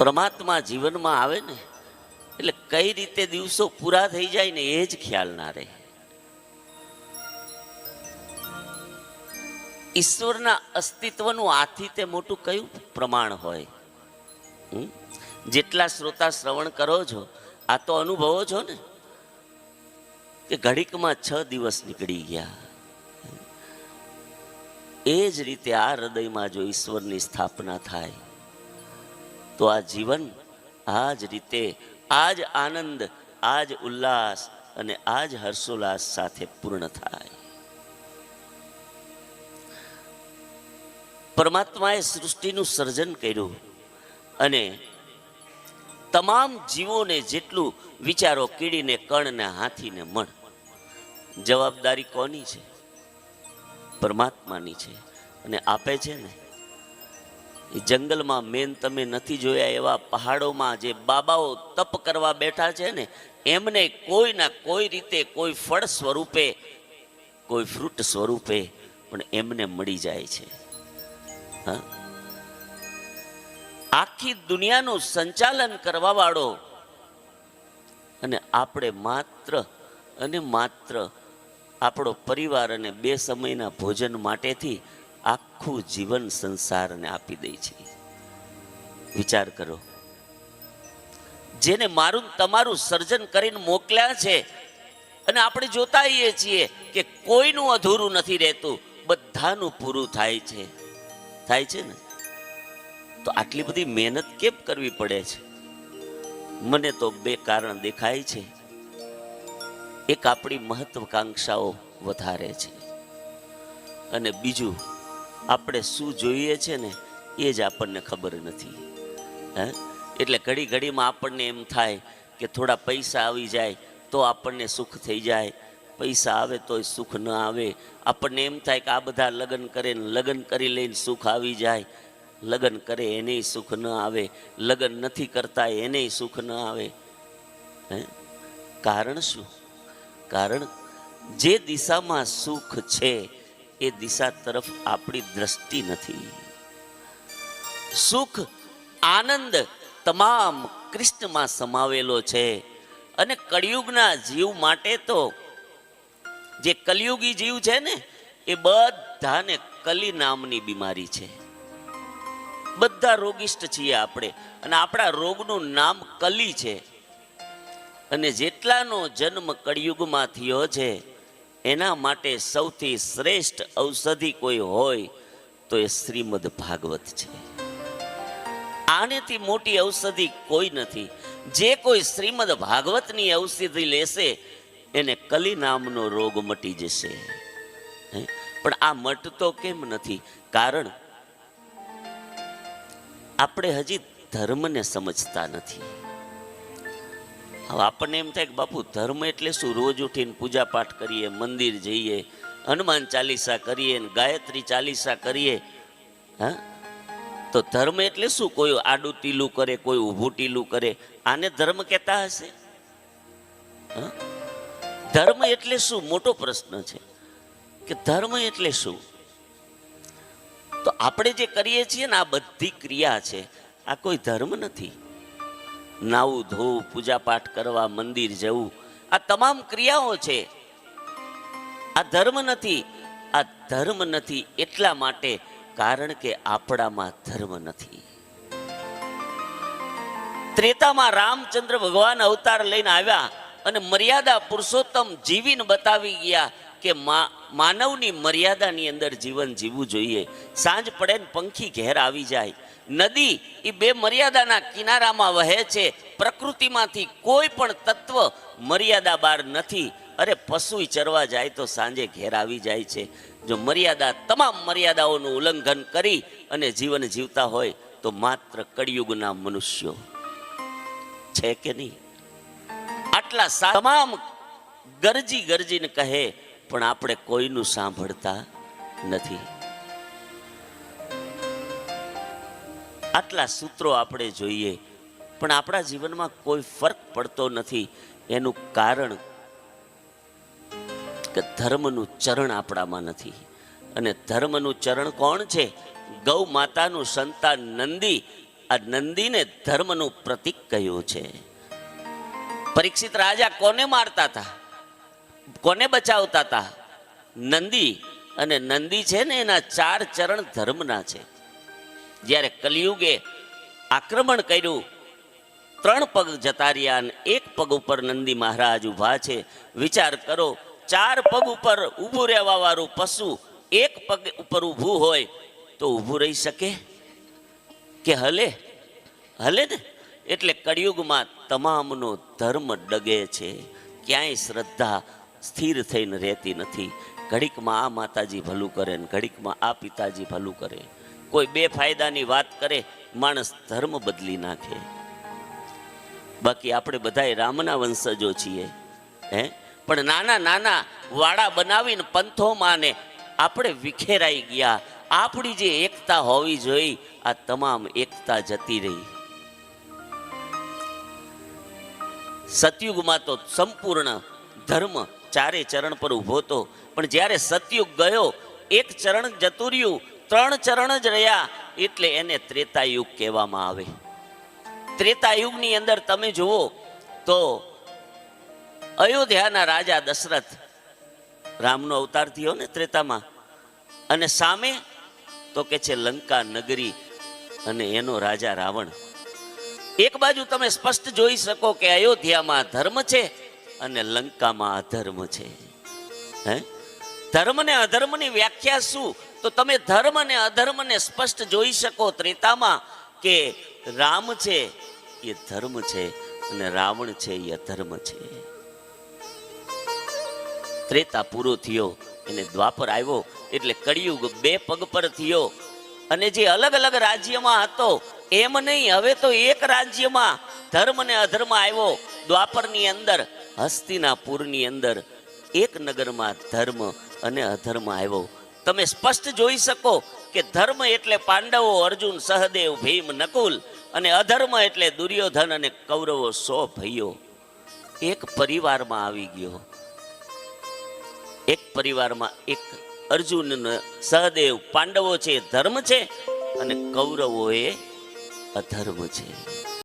પરમાત્મા જીવનમાં આવે ને, એટલે કઈ રીતે દિવસો પૂરા થઈ જાય ને એ જ ખ્યાલ ના રહે. ઈશ્વરના અસ્તિત્વનું આથી તે મોટું કયું? પ્રમાણ હોય? જેટલા શ્રોતા શ્રવણ કરો છો, આ તો અનુભવો છો ને, કે ઘડીકમાં છ દિવસ નીકળી ગયા. એ જ રીતે આ હૃદયમાં જો ઈશ્વરની સ્થાપના થાય તો આ જીવન આ જ રીતે આ જ આનંદ આ જ ઉલ્લાસ અને આ જ હર્ષોલ્લાસ સાથે પૂર્ણ થાય. પરમાત્માએ સૃષ્ટિનું સર્જન કર્યું અને તમામ જીવોને જેટલું વિચારો કીડીને, કણને, હાથીને મણ જવાબદારી કોની છે? પરમાત્માની છે. અને આપે છે ને જંગલમાં મેન તમે નથી જોયા એવા પહાડોમાં જે બાબાઓ તપ કરવા બેઠા છે ને, એમને કોઈના કોઈ રીતે કોઈ ફળ સ્વરૂપે, કોઈ ફ્રૂટ સ્વરૂપે પણ એમને મળી જાય છે. આખી દુનિયાનું સંચાલન કરવા વાળો અને આપણે માત્ર અને માત્ર આપણો પરિવાર અને બે સમયના ભોજન માટેથી આખું જીવન સંસારને આપી દે છે. વિચાર કરો. જેને મારું તમારું સર્જન કરીને મોકલ્યા છે, અને આપણે જોતા છીએ કે કોઈનું અધૂરું નથી રહેતું, બધાનું પૂરું થાય છે. થાય છે ને? તો આટલી બધી મહેનત કેમ કરવી પડે છે? મને તો બે કારણ દેખાય છે. એક આપણી મહત્વકાંક્ષાઓ વધારે છે. અને બીજું આપણે શું જોઈએ છે ને, એ જ આપણને ખબર નથી. હે? એટલે ઘડી ઘડીમાં આપણને એમ થાય કે થોડા પૈસા આવી જાય તો આપણને સુખ થઈ જાય. પૈસા આવે તોય સુખ ન આવે. આપણને એમ થાય કે આ બધા લગ્ન કરે ને લગ્ન કરી લઈને સુખ આવી જાય. લગ્ન કરે એનેય સુખ ન આવે. લગ્ન નથી કરતા એનેય સુખ ન આવે. હે? કારણ શું? કારણ જે દિશામાં સુખ છે એ દિશા તરફ આપણી દ્રષ્ટિ નથી. સુખ, આનંદ તમામ કૃષ્ણમાં સમાવેલો છે અને કળિયુગના જીવ માટે તો જે કલયુગી જીવ છે ને, એ બધાને કલી નામની બીમારી છે. બધા રોગિષ્ટ છીએ આપણે અને આપણા રોગનું નામ કલી છે. અને જેટલાનો જન્મ કળિયુગમાં થયો છે એના માટે સૌથી શ્રેષ્ઠ ઔષધિ કોઈ હોય તો એ શ્રીમદ ભાગવત છે. આનેથી મોટી ઔષધિ કોઈ નથી. જે કોઈ શ્રીમદ ભાગવતની ઔષધિ લેશે, એને કલી નામનો રોગ મટી જશે. પણ આ મટતો કેમ નથી? કારણ આપણે હજી ધર્મને સમજતા નથી. હવે આપણને એમ થાય કે બાપુ, ધર્મ એટલે શું? રોજ ઉઠીને પૂજા પાઠ કરીએ, મંદિર જઈએ, હનુમાન ચાલીસા કરીએ ગાયત્રી ચાલીસા કરીએ, હા? તો ધર્મ એટલે શું? કોઈ આડું ટીલું કરે, કોઈ ઊભું ટીલું કરે. આને ધર્મ કહેતા હશે? ધર્મ એટલે શું? મોટો પ્રશ્ન છે કે ધર્મ એટલે શું? તો આપણે જે કરીએ છીએ ને, આ બધી ક્રિયા છે, આ કોઈ ધર્મ નથી. નાવું ધોવું પૂજા પાઠ કરવા, મંદિર જવું. આ તમામ ક્રિયાઓ છે. આ ધર્મ નથી. આ ધર્મ નથી એટલા માટે, કારણ કે આપણામાં ધર્મ નથી. ત્રેતામાં રામચંદ્ર ભગવાન અવતાર લઈને આવ્યા અને મર્યાદા પુરુષોત્તમ જીવીને બતાવી ગયા કે માનવની મર્યાદાની અંદર જીવન જીવવું જોઈએ. સાંજ પડે ને પંખી ઘેર આવી જાય. નદી એ બે મર્યાદાના કિનારામાં વહે છે. પ્રકૃતિમાંથી કોઈ પણ તત્વ મર્યાદા બહાર નથી. અરે પશુ ચરવા જાય તો સાંજે ઘેર આવી જાય છે. જો મર્યાદા, તમામ મર્યાદાઓનું ઉલ્લંઘન કરી અને જીવન જીવતા હોય તો માત્ર કળિયુગના મનુષ્યો. છે કે નહીં? આટલા તમામ ગરજી ગરજીને કહે પણ આપણે કોઈનું સાંભળતા નથી. આટલા સૂત્રો આપણે જોઈએ, પણ આપણા જીવનમાં કોઈ ફરક પડતો નથી. એનું કારણ કે ધર્મનું ચરણ આપણામાં નથી. અને ધર્મનું ચરણ કોણ છે? ગૌ માતાનું સંતાન નંદી. આ નંદીને ધર્મનું પ્રતીક કહ્યું છે. પરીક્ષિત રાજા કોને મારતા હતા? કોને બચાવતા હતા નંદી. અને નંદી છે ને એના ચાર ચરણ ધર્મના છે. જ્યારે કલિયુગે આક્રમણ કર્યું, ત્રણ પગ જતા રહ્યા અને એક પગ ઉપર નંદી મહારાજ ઊભા છે. વિચાર કરો, ચાર પગ ઉપર ઊભું રહેવા વાળું પશુ એક પગ ઉપર ઊભું હોય તો ઊભું રહી શકે? કે હલે? હલે ને? એટલે કળિયુગમાં તમામનો ધર્મ ડગે છે. ક્યાંય શ્રદ્ધા સ્થિર થઈને રહેતી નથી. ઘડીકમાં આ માતાજી ભલું કરે ને ઘડીકમાં આ પિતાજી ભલું કરે. કોઈ બે ફાયદાની વાત કરે, માણસ ધર્મ બદલી નાખે. બાકી આપણે બધાએ રામના વંશજો છીએ. હે? પણ નાના નાના વાડા બનાવીને પંથોમાં ને આપણે વિખેરાઈ ગયા. આપણી જે એકતા હોવી જોઈ, આ તમામ એકતા જતી રહી. સતયુગમાં તો સંપૂર્ણ ધર્મ ચારે ચરણ પર ઊભો હતો. પણ જ્યારે સતયુગ ગયો, એક ચરણ જતું રહ્યું ત્રણ ચરણ જ રહ્યા, એટલે એને ત્રેતાયુગ કહેવામાં આવે. ત્રેતાયુગની અંદર તમે જુઓ તો અયોધ્યાના રાજા દશરથ રામનો અવતાર થયો ને ત્રેતામાં. અને સામે તો કે છે લંકા નગરી અને એનો રાજા રાવણ. એક બાજુ તમે સ્પષ્ટ જોઈ શકો કે અયોધ્યામાં ધર્મ છે અને લંકામાં અધર્મ છે. હે? ધર્મ ને અધર્મની વ્યાખ્યા શું? તો તમે ધર્મ અને અધર્મને સ્પષ્ટ જોઈ શકો ત્રેતામાં કે રામ છે એ ધર્મ છે અને રાવણ છે એ અધર્મ છે. ત્રેતા પૂરો થયો, એને દ્વાપર આવ્યો, એટલે કળિયુગ બે પગ પર થયો. અને જે અલગ અલગ રાજ્યમાં હતો, એમ નહીં, હવે તો એક રાજ્યમાં ધર્મ ને અધર્મ આવ્યો, દ્વાપરની અંદર. હસ્તિનાપુરની અંદર એક નગરમાં ધર્મ અને અધર્મ આવ્યો. તમે સ્પષ્ટ જોઈ શકો કે ધર્મ એટલે પાંડવો, અર્જુન, સહદેવ, ભીમ, નકુલ અને અધર્મ એટલે દુર્યોધન અને કૌરવો સો ભાઈઓ. એક પરિવારમાં આવી ગયો. એક પરિવારમાં એક અર્જુન સહદેવ, પાંડવો છે, ધર્મ છે અને કૌરવો એ અધર્મ છે.